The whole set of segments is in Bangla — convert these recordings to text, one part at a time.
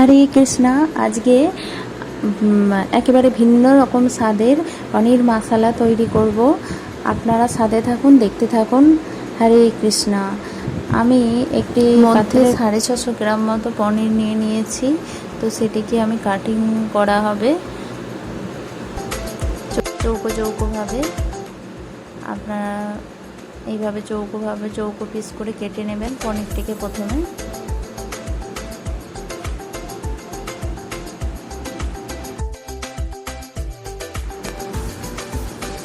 হরে কৃষ্ণা। আজকে একেবারে ভিন্ন রকম স্বাদের পনির মশলা তৈরি করব। আপনারা সাথে থাকুন দেখতে থাকুন। হরে কৃষ্ণা। আমি একটি মধ্যে সাড়ে ছশো গ্রাম মতো পনির নিয়ে নিয়েছি। তো সেটিকে আমি কাটিং করা হবে। চৌকো চৌকোভাবে আপনারা এইভাবে চৌকোভাবে চৌকো পিস করে কেটে নেবেন পনিরটিকে প্রথমে।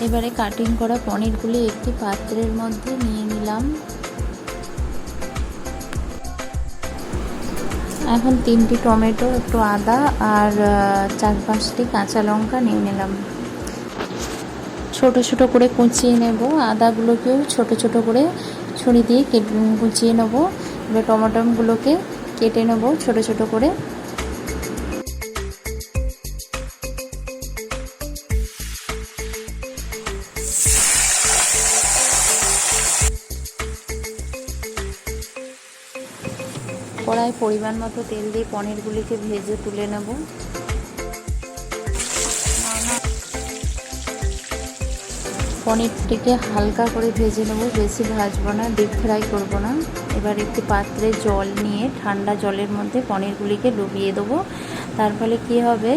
এবারে কাটিং করা পনিরগুলি একটি পাত্রের মধ্যে নিয়ে নিলাম। এখন তিনটি টমেটো, একটু আদা আর চার পাঁচটি কাঁচা লঙ্কা নিয়ে নিলাম। ছোট ছোট করে কুচিয়ে নেব। আদাগুলোকেও ছোট ছোট করে ছুরি দিয়ে কেটে, কুচিয়ে নেব। এবার টমেটোগুলোকে কেটে নেব ছোট ছোট করে। কড়াই পরিমাণ মতো তেল দিয়ে পনিরগুলিকে ভেজে তুলে নেব। পনিরটিকে হালকা করে ভেজে নেব। বেশি ভাজবো না ডিপ ফ্রাই করব না। এবার একটি পাত্রে জল নিয়ে ঠান্ডা জলের মধ্যে পনিরগুলিকে ডুবিয়ে দেবো। তার ফলে কী হবে?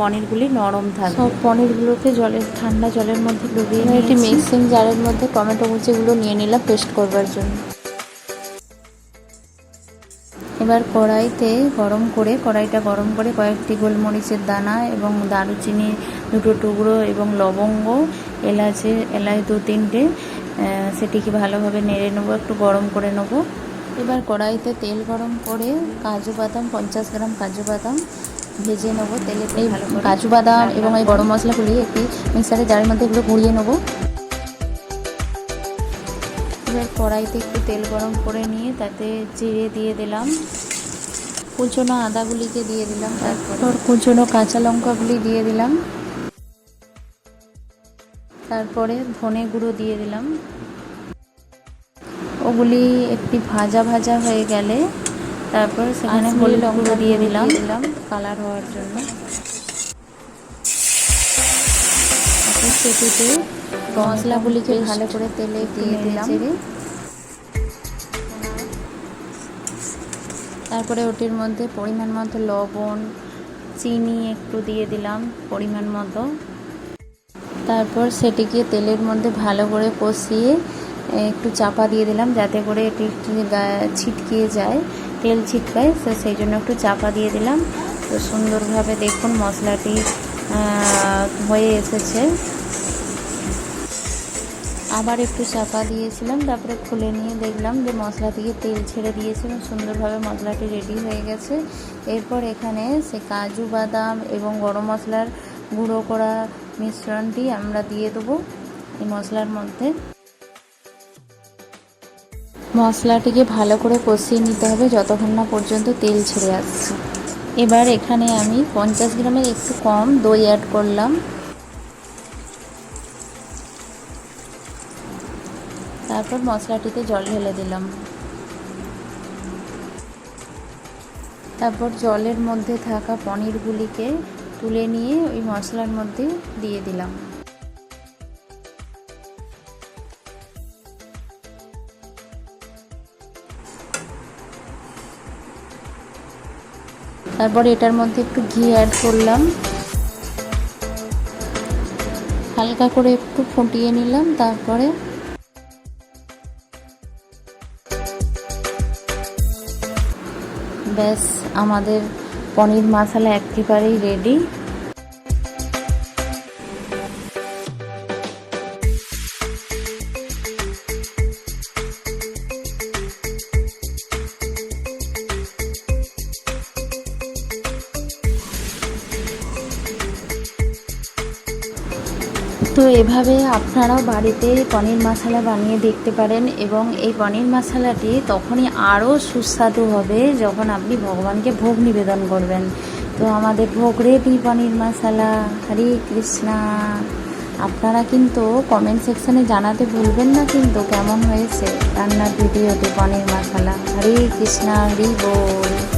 পনিরগুলি নরম থাকবে। সব পনিরগুলোকে জলের ঠান্ডা জলের মধ্যে ডুবিয়ে একটি মিক্সিং জারের মধ্যে টমেটো কুচিগুলো নিয়ে নিলাম পেস্ট করবার জন্য। এবার কড়াইতে গরম করে কড়াইটা গরম করে কয়েকটি গোলমরিচের দানা এবং দারুচিনি দুটো টুকরো এবং লবঙ্গ এলাচে এলাচ দু তিনটে সেটিকে ভালোভাবে নেড়ে নেব একটু গরম করে নেব। এবার কড়াইতে তেল গরম করে কাজু বাদাম পঞ্চাশ গ্রাম কাজু বাদাম ভেজে নেব। তেলে এই কাজু বাদাম এবং এই গরম মশলাগুলি একটি মিক্সারের জারের মধ্যে এগুলো গুঁড়িয়ে নেব। এবার কড়াইতে একটু তেল গরম করে নিয়ে তাতে জিরে দিয়ে দিলাম। কুচনো আদাগুলিকে দিয়ে দিলাম তারপর কুচনো কাঁচা লঙ্কাগুলি দিয়ে দিলাম। তারপরে ধনে গুঁড়ো দিয়ে দিলাম। ওগুলি একটি ভাজা ভাজা হয়ে গেলে তারপর সেখানে হলুদ গুঁড়ো দিয়ে দিলাম দিলাম। কালার হওয়ার জন্য। সেটিতে মশলাগুলিকে ভালো করে তেলে দিয়ে দিলাম। তারপরে ওটির মধ্যে পরিমাণ মতো লবণ চিনি একটু দিয়ে দিলাম পরিমাণ মতো। তারপর সেটিকে তেলের মধ্যে ভালো করে কষিয়ে একটু চাপা দিয়ে দিলাম যাতে করে এটি ছিটকিয়ে যায় তেল ছিটকায়। তো সেই জন্য একটু চাপা দিয়ে দিলাম। তো সুন্দরভাবে দেখুন মশলাটি হয়ে এসেছে। আবার একটু চাপা দিয়েছিলাম, তারপরে খুলে নিয়ে দেখলাম যে মশলা থেকে তেল ছেড়ে দিয়েছিলাম, সুন্দরভাবে মশলাটি রেডি হয়ে গেছে। এরপর এখানে সে কাজু বাদাম এবং গরম মশলার গুঁড়ো করা মিশ্রণটি আমরা দিয়ে দেবো এই মশলার মধ্যে। মশলাটিকে ভালো করে কষিয়ে নিতে হবে যতক্ষণ না পর্যন্ত তেল ছেড়ে আসছে। এবার এখানে আমি পঞ্চাশ গ্রামের একটু কম দই অ্যাড করলাম। তারপর মশলাটিতে জল ঢেলে দিলাম। তারপর জলের মধ্যে থাকা পনিরগুলিকে তুলে নিয়ে ওই মশলার মধ্যে দিয়ে দিলাম। তারপর এটার মধ্যে একটু ঘি অ্যাড করলাম। হালকা করে একটু ফুটিয়ে নিলাম, তারপরে ব্যাস আমাদের পনির মশলা একেবারেই রেডি তো এভাবে আপনারাও বাড়িতে পনির মশলা বানিয়ে দেখতে পারেন এবং এই পনির মশলাটি তখনই আরও সুস্বাদু হবে যখন আপনি ভগবানকে ভোগ নিবেদন করবেন। তো আমাদের ভোগ রেডি পনির মশলা। হরে কৃষ্ণা। আপনারা কিন্তু কমেন্ট সেকশানে জানাতে ভুলবেন না কিন্তু কেমন হয়েছে রান্নার ভিডিওতে পনির মশলা। হরে কৃষ্ণা, হরি বল।